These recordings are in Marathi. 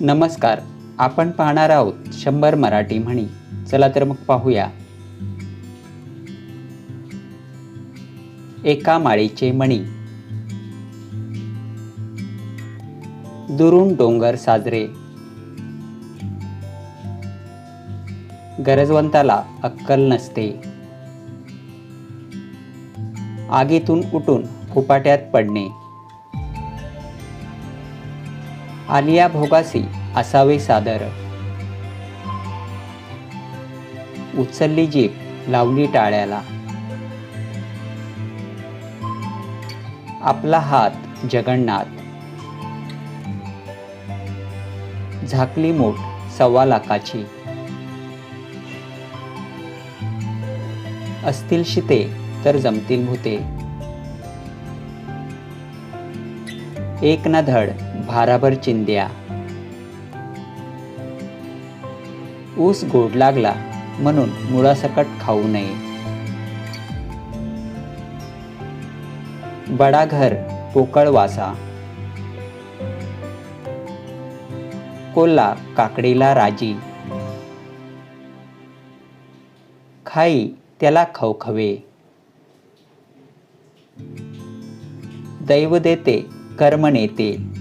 नमस्कार आपण पाहणार आहोत शंभर मराठी म्हणी. चला तर मग पाहूया. एका माळीचे मणी दुरून डोंगर साजरे. गरजवंताला अक्कल नसते. आगीतून उठून फुपाट्यात पडणे. आलिया भोगासी असावे सादर. उचलली जीप लावली टाळ्याला. आपला हात जगन्नाथ. झाकली मोठ सव्वा लाखाची. असतील शिते तर जमतील भूते. एक ना धड भाराभर चिंद्या ऊस गोड लागला म्हणून मुळासकट खाऊ नये. बडा घर पोकळ वासा. कोल्हा काकडीला राजी. खाई त्याला खवखवे. दैव देते कर्म नेते.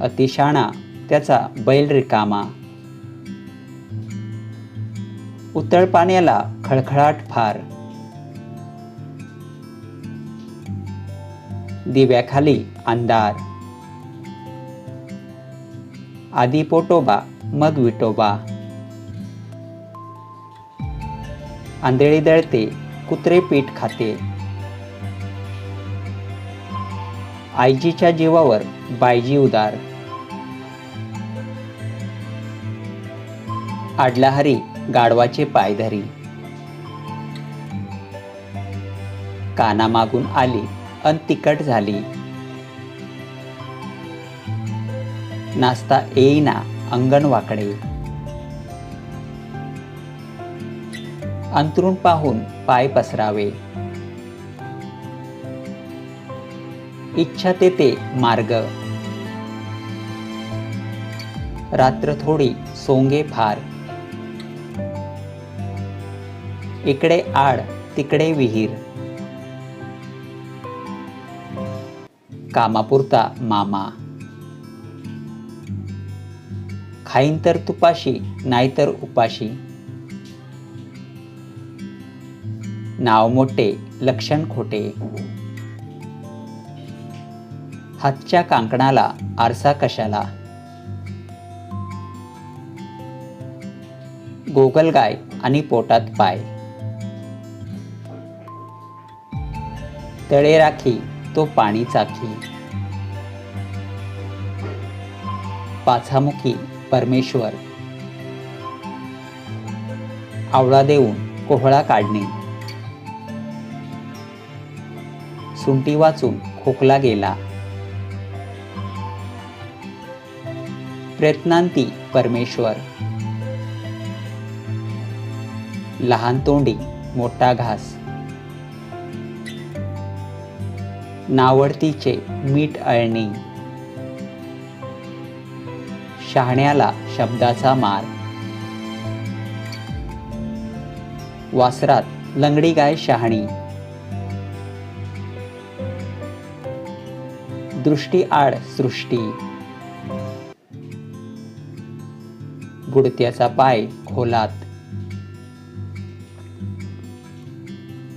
अतिशाणा त्याचा बैल रिकामा उतळ पाण्याला खळखळाट फार. दिव्याखाली अंधार. आधी पोटोबा मग विटोबा. आंधळी दळते कुत्रे पीठ खाते. आईजीच्या जीवावर बायजी उदार. आडला हरी गाढवाचे पाय धरी. कानामागून आली अन तिकट झाली. नाचता येईना अंगण वाकडे अंतरून पाहून पाय पसरावे. इच्छा तेथे मार्ग. रात्र थोडी सोंगे फार. इकडे आड तिकडे विहीर. कामापुरता मामा. खाईन तर तुपाशी नाहीतर उपाशी. नाव मोठे लक्षण खोटे. हातच्या कांकणाला आरसा कशाला? गोगलगाय आणि पोटात पाय. तळे राखी तो पाणी चाखी. पाछामुखी परमेश्वर. आवळा देऊन कोहळा काढणे. सुंटी वाचून खोकला गेला. प्रयत्नांती परमेश्वर. लहान तोंडी मोठा घास. नावडतीचे मीठ अळणी. शहाण्याला शब्दाचा मार. वासरात लंगडी गाय शहाणी. दृष्टी आड सृष्टी. बुडत्याचा पाय खोलात.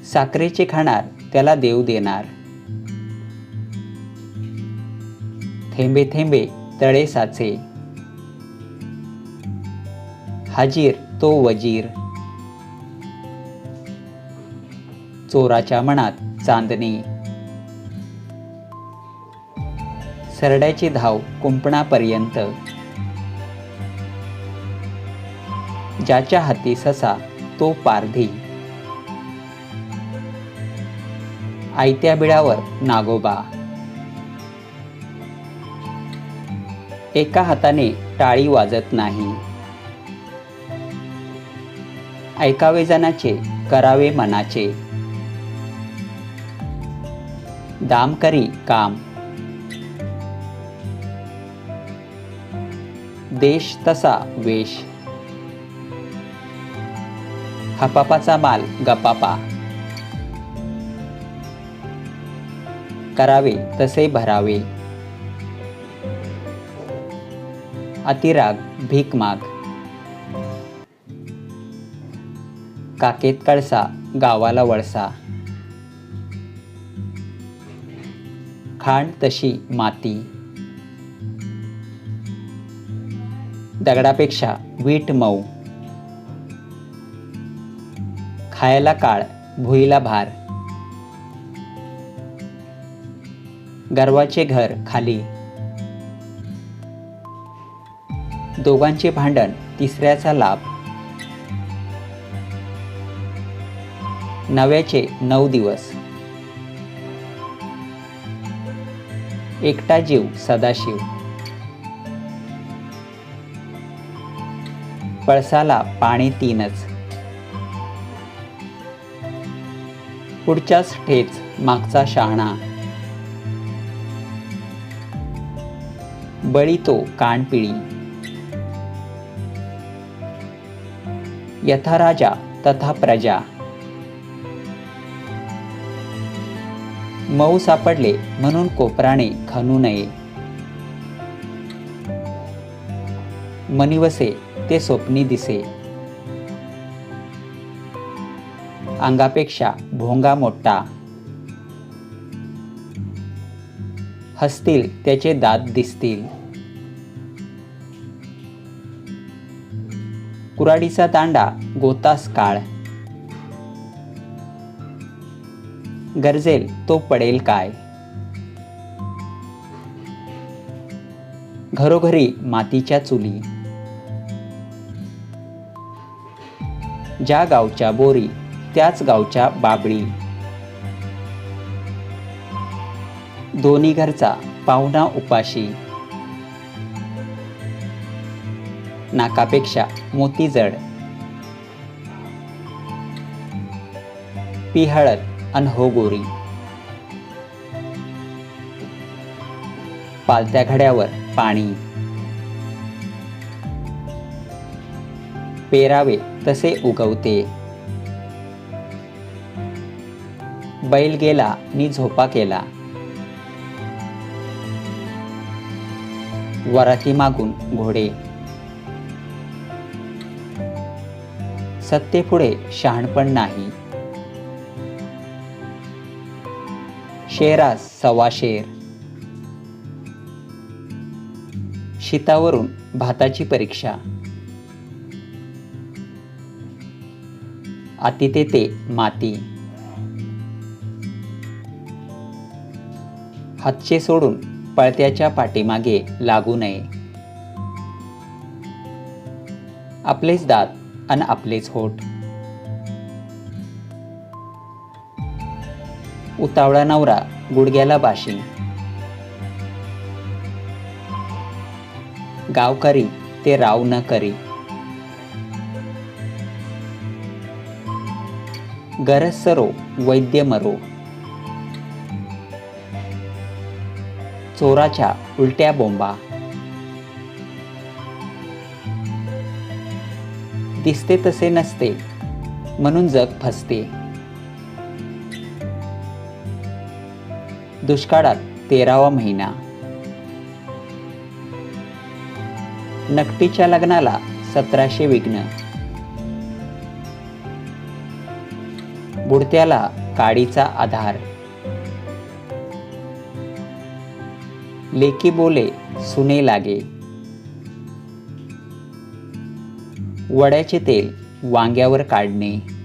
साखरेचे खाणार त्याला देव देणार. थेंबे थेंबे तळे साचे. हाजीर तो वजीर. चोराच्या मनात चांदणी. सरड्याची धाव कुंपणापर्यंत. ज्याच्या हाती ससा तो पारधी. आयत्या बिळावर नागोबा. एका हाताने टाळी वाजत नाही. ऐकावे जनाचे करावे मनाचे. दाम करी काम. देश तसा वेश. हपापाचा माल गपापा. करावे तसे भरावे. अतिराग भीक माग. काकेत कळसा गावाला वळसा. खाण तशी माती. दगडापेक्षा वीट मऊ. खायला काळ भुईला भार. गर्वाचे घर खाली. दोघांचे भांडण तिसऱ्याचा लाभ. नव्याचे नऊ दिवस. एकटा जीव सदाशिव. पळसाला पाणी तीनच. पुढच्याच ठेच मागचा शहाणा. बळी तो कानपिळी यथा राजा तथा प्रजा. मऊ सापडले म्हणून कोपराणे खणू नये. मनिवसे ते स्वप्नी दिसे. अंगापेक्षा भोंगा मोठा. हसतील त्याचे दात दिसतील. कुराडीचा दांडा गोतास काळ. गरजेल तो पडेल काय? घरोघरी मातीच्या चुली. ज्या गावच्या बोरी त्याच गावच्या बाबळी. दोन्ही घरचा पाहुणा उपाशी. नाकापेक्षा मोती जड. पिहळत अन हो गोरी पालत्या घड्यावर पाणी. पेरावे तसे उगवते. बैल गेला नि झोपा केला. वराती मागून घोडे. सत्तेपुढे शहाणपण नाही. शेरास सवा शेर. शीतावरून भाताची परीक्षा. अतितेते माती. हातचे सोडून पळत्याच्या पाठीमागे लागू नये. आपलेच दात आणि आपलेच होठ उतावळा नवरा गुडघ्याला बाशी गावकरी ते राव न करी. गरज सरो वैद्य मरो. चोराच्या उलट्या बोंबा. दिसते तसे नसते म्हणून जग फसते. दुष्काळात तेरावा महिना. नकटीच्या लग्नाला सतराशे विघ्न. बुडत्याला काडीचा आधार. लेकी बोले सुने लागे. वड्याचे तेल वांग्यावर काढणे.